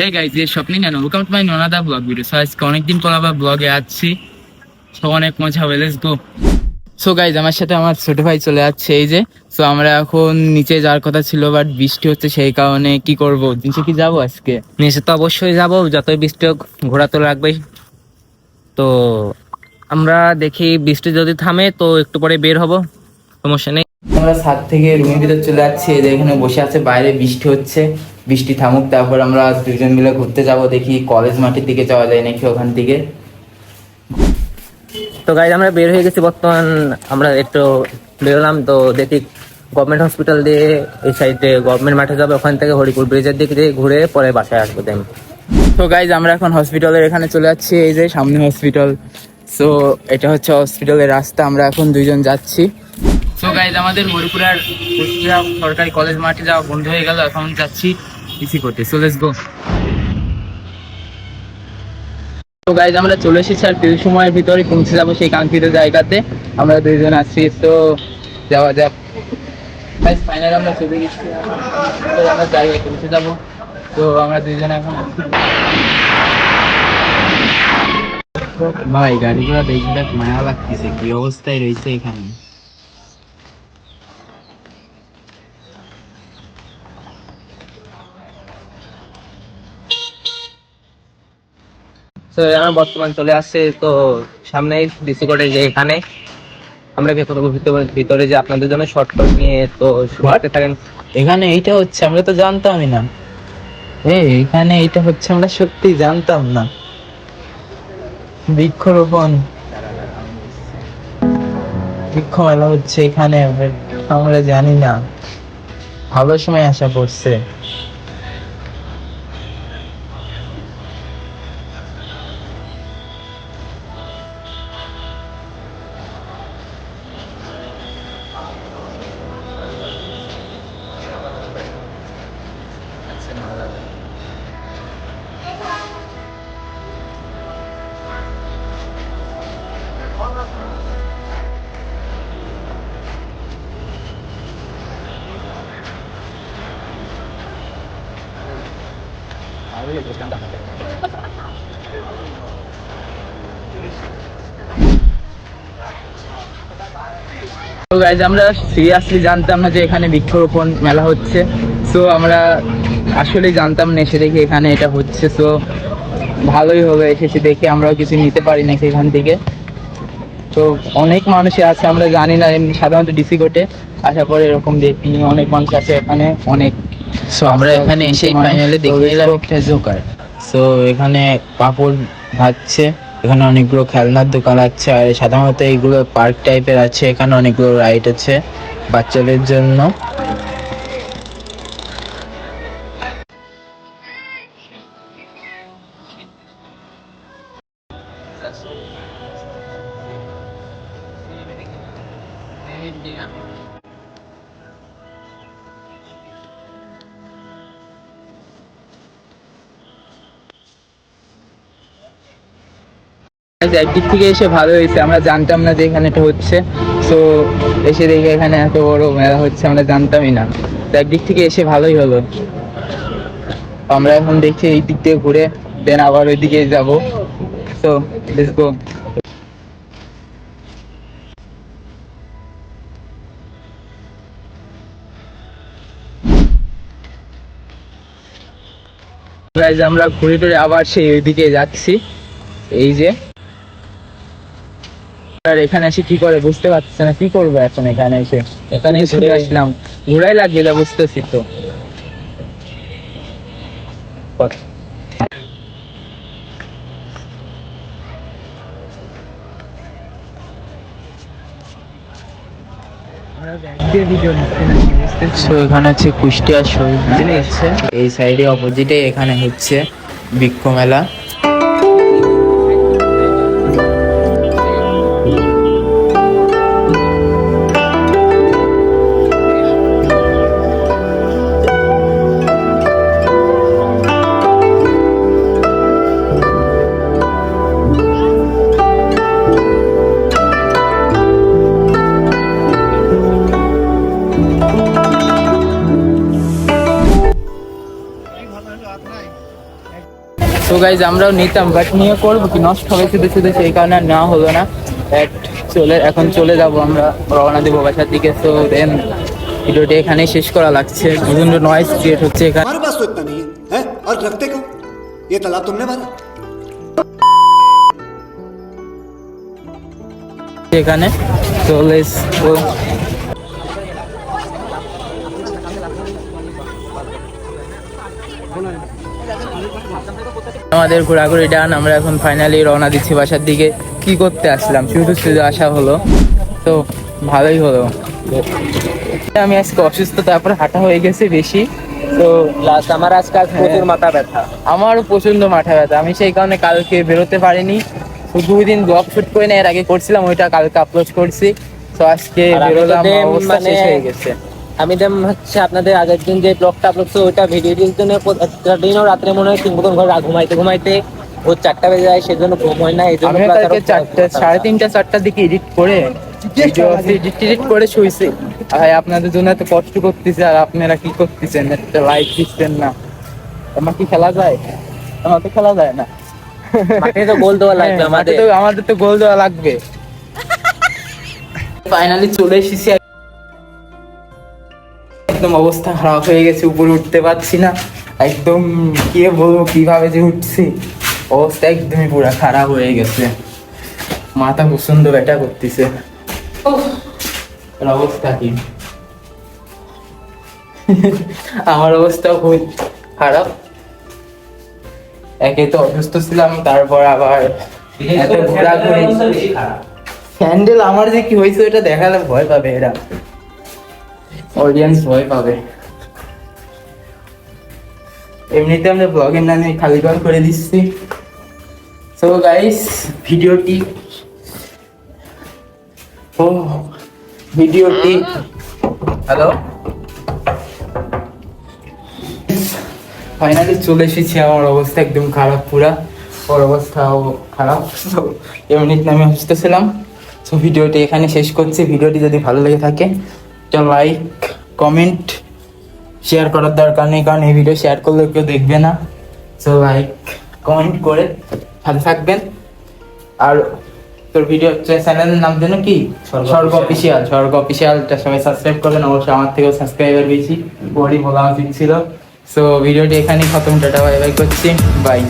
হে guys এর স্বপ্নিং and welcome to my ননাদা ব্লগ ভিডিও সো আজকে অনেকদিন পর আবার ব্লগে আসছি সো অনেক মজা হবে লেটস গো সো গাইজ আমার সাথে আমার ছোট ভাই চলে যাচ্ছে এই যে। সো আমরা এখন নিচে যাওয়ার কথা ছিল বাট বৃষ্টি হচ্ছে সেই কারণে কি করব? নিচে কি যাব আজকে? নিচে তো অবশ্যই যাব যতই বৃষ্টি হোক ঘোরা তো লাগবেই। তো আমরা দেখি বৃষ্টি যদি থামে তো একটু পরে বের হব। সমস্যা নেই। আমরা ছাদ থেকে রুমের ভিতর চলে যাচ্ছি এই এখানে বসে আছে বাইরে বৃষ্টি হচ্ছে। বৃষ্টি থামুক, তারপর আমরা দুজন মিলে ঘুরতে যাব, দেখি কলেজ মাঠের দিকে যাওয়া যায় নাকি ওখান থেকে। তো গাইজ আমরা বের হয়ে গেছি বর্তমান, আমরা একটু বেরোলাম, তো দেখি গভর্নমেন্ট হসপিটাল দিয়ে এই সাইডে গভর্নমেন্ট মাঠে যাবে, ওখান থেকে হরিপুর ব্রিজের দিকে দিয়ে ঘুরে পরে বাসায় আসব দেন তো গাইজ আমরা এখন হসপিটালের এখানে চলে যাচ্ছি, এই যে সামনে হসপিটাল সো এটা হচ্ছে হসপিটালের রাস্তা, আমরা এখন দুইজন যাচ্ছি। সো গাইজ আমাদের হরিপুরার সরকারি কলেজ মাঠে যাওয়া বন্ধ হয়ে গেল, এখন যাচ্ছি। করতে। সো লেটস গো তো গাইজ আমরা চলে এসেছি আর কিছু সময়ের ভিতরে পৌঁছে যাব সেই কাঙ্ক্ষিত জায়গাতে। আমরা দুইজন আছি, তো যাওয়া যাক। গাইজ ফাইনাল আমরা চলে গেছি। আমরা জায়গায় পৌঁছে যাব। তো আমরা দুইজন এখন ভাই, গাড়িগুলো দেখি দেখ মায়া লাগতেছে। কি অবস্থায় রয়েছে এখানে? তো আমার বর্তমান চলে আসছে তো সামনে ডিসি কোডে যে এখানে আমরা ভেতরে যে আপনাদের জন্য শর্টকাট নিয়ে তো শুরুতে থাকেন। এখানে এইটা হচ্ছে আমরা তো জানতামই না। এই এখানে এইটা হচ্ছে আমরা সত্যি জানতাম না। বৃক্ষরোপণ। বৃক্ষ মেলা হচ্ছে এখানে আমরা জানি না। ভালো সময় পড়ছে তো গাইজ আমরা সিরিয়াসলি জানতাম না যে এখানে বৃক্ষরোপণ মেলা হচ্ছে। সো আমরা আসলেই জানতাম না, এসে দেখি এখানে এটা হচ্ছে। সো ভালোই হবে, এসেছি দেখে আমরাও কিছু নিতে পারি না এখান থেকে। তো অনেক মানুষই আছে, আমরা জানি না এমনি সাধারণত ডিসি কোর্টে আসার পরে এরকম দেখি, অনেক মানুষ আছে এখানে, অনেক। সো আমরা এখানে এসে ফাইনালে দেখে নিলাম একটা জোকার সো এখানে পাপড় ভাজছে এখানে অনেকগুলো খেলনার দোকান আছে আর সাধারণত এইগুলো পার্ক টাইপের আছে এখানে অনেকগুলো রাইড আছে বাচ্চাদের জন্য। একদিক থেকে এসে ভালো হয়েছে, আমরা জানতাম না যে এখানে এটা হচ্ছে। তো এসে দেখে এখানে এত বড় মেলা হচ্ছে, আমরা জানতামই না। তো একদিক থেকে এসে ভালোই হলো। আমরা এখন দেখছি এই দিক থেকে ঘুরে দেন আবার ওই দিকে যাব তো লেটস গো আমরা ঘুরে টুরে আবার সেই ওইদিকে যাচ্ছি। এই যে। আর এখানে এসে কি করে বুঝতে পারছে না কি করব এখন এখানে এসে? এখানে ঘুরে আসলাম। ঘোরাই লাগবে যা বুঝতেছি তো। এখানে হচ্ছে কুষ্টিয়া শহীদ এই সাইডে অপোজিটে এখানে হচ্ছে বৃক্ষ মেলা। তো গাইজ আমরাও নিতাম বাট নিয়ে করবো কি নষ্ট হবে শুধু শুধু সেই কারণে আর নেওয়া হলো না But চলে এখন চলে যাব আমরা রওনা দেবো বাসার দিকে তো দেন ভিডিওটি এখানেই শেষ করা লাগছে প্রচন্ড নয়েজ ক্রিয়েট হচ্ছে এখানে हमारे पास तो इतना नहीं है, है? और रखते कहाँ ये तालाब तुमने भरा এখানে তো লেটস আমাদের ঘোরাঘুরি ডান আমরা এখন ফাইনালি রওনা দিচ্ছি বাসার দিকে। কি করতে আসলাম? শুধু শুধু আসা হলো। তো ভালোই হলো। আমি আজকে অসুস্থ তারপর হাঁটা হয়ে গেছে বেশি। তো আমার আজকাল প্রচুর মাথা ব্যথা। আমারও প্রচণ্ড মাথা ব্যথা। আমি সেই কারণে কালকে বেরোতে পারিনি। দুই দিন ব্লগ শুট করে না এর আগে করছিলাম ওইটা কালকে আপলোড করছি। তো আজকে বেরোলাম অবস্থা মানে- শেষ হয়ে গেছে। আমি দেম হচ্ছে আপনাদের আগের দিন যে ব্লগটা আপলোড করছে ওইটা ভিডিও এডিটের জন্য প্রত্যেকটা দিনও রাত্রে মনে হয় তিন মতন ঘরে ঘুমাইতে ঘুমাইতে ও চারটা বেজে যায় সেজন্য ঘুম হয় না এই জন্য চারটা সাড়ে তিনটা চারটার দিকে এডিট করে এডিট টিডিট করে আর ভাই আপনাদের জন্য এত কষ্ট করতেছে আর আপনারা কি করতেছেন? একটা লাইক দিচ্ছেন না। আমার কি খেলা যায়? আমার তো খেলা যায় না। মাঠে তো গোল দেওয়া লাগবে হ্যাঁ, আমাদের। তো আমাদের তো গোল দেওয়া লাগবে। ফাইনালি চলে এসেছি একদম অবস্থা খারাপ হয়ে গেছে উপরে উঠতে পারছি না। একদম কি বলব কীভাবে যে উঠছি? অবস্থা একদমই পুরো খারাপ হয়ে গেছে। মাথা প্রচণ্ড ব্যথা করতেছে। অবস্থা কি? আমার অবস্থাও খুব খারাপ। একে তো অসুস্থ ছিলাম তারপর আবার এত ঘোরাঘুরি। স্যান্ডেল আমার যে কি হয়েছে ওটা দেখালে ভয় পাবে এরা। অডিয়েন্স ভয় পাবে। এমনিতে আমরা ব্লগের নামে খালি কল করে দিচ্ছি। সো গাইস ভিডিওটি ও, ভিডিওটি হ্যালো ফাইনালি চলে এসেছি, আমার অবস্থা একদম খারাপ পুরা। ওর অবস্থাও খারাপ তো এমনিতে আমি অসুস্থ ছিলাম সো ভিডিওটি এখানে শেষ করছি। ভিডিওটি যদি ভালো লেগে থাকে, তো লাইক কমেন্ট শেয়ার করার দরকার নেই কারণ এই ভিডিও শেয়ার করলে কেউ দেখবে না। সো লাইক কমেন্ট করে ভালো থাকবেন। আর তোর ভিডিও চ্যানেলের নাম যেন কি? স্বর্গ স্বর্গ অফিসিয়াল স্বর্গ অফিসিয়ালটা সবাই সাবস্ক্রাইব করবেন। অবশ্যই আমার থেকেও সাবস্ক্রাইবার বেশি। বডি বলা উচিত ছিল। সো ভিডিওটি এখানেই খতম। টাটা বাই বাই করছি। বাই